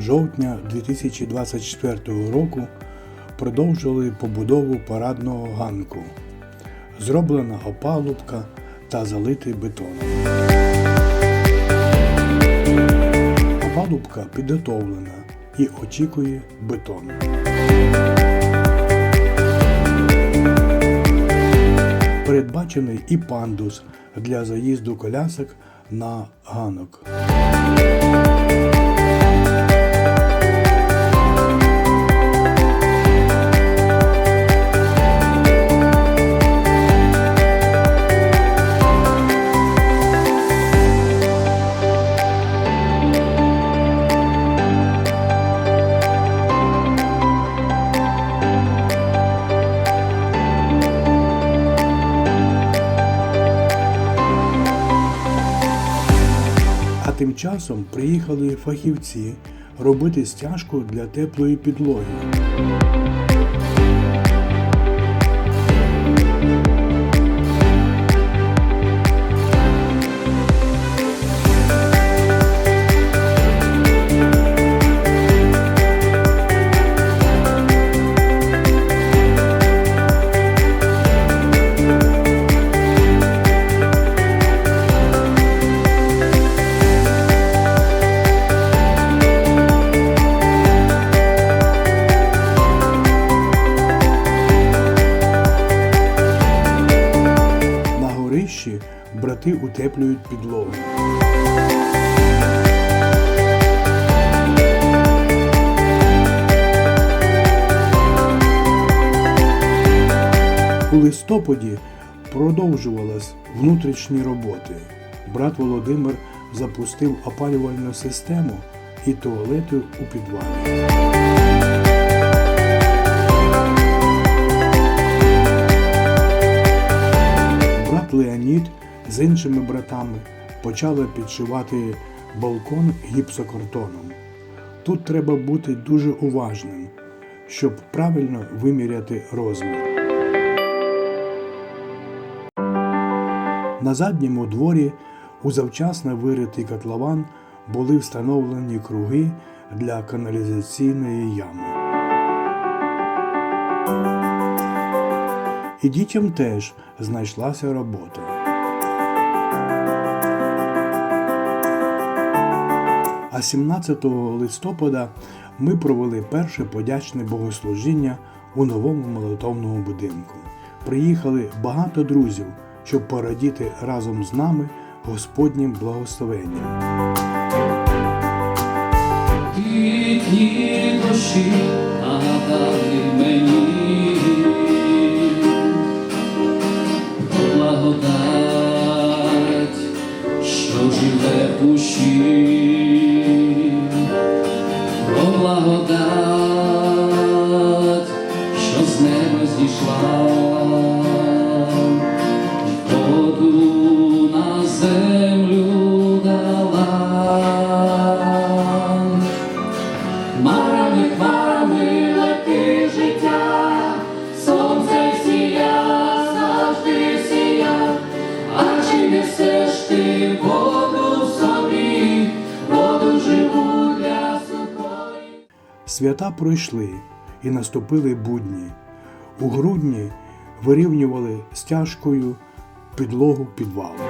жовтня 2024 року продовжили побудову парадного ганку. Зроблена опалубка та залитий бетоном. Опалубка підготовлена і очікує бетон. Передбачений і пандус для заїзду колясок на ганок. Тим часом приїхали фахівці робити стяжку для теплої підлоги. Брати утеплюють підлогу. У листопаді продовжувалась внутрішні роботи. Брат Володимир запустив опалювальну систему і туалети у підвалі. Брат Леонід з іншими братами почали підшивати балкон гіпсокартоном. Тут треба бути дуже уважним, щоб правильно виміряти розмір. На задньому дворі у завчасно виритий котлован були встановлені круги для каналізаційної ями. І дітям теж знайшлася робота. А 17 листопада ми провели перше подячне богослужіння у новому молитовному будинку. Приїхали багато друзів, щоб порадіти разом з нами Господнім благословенням. Дощі нагадали мені благодать, що живе в Свята пройшли і наступили будні. У грудні вирівнювали стяжкою підлогу підвалу.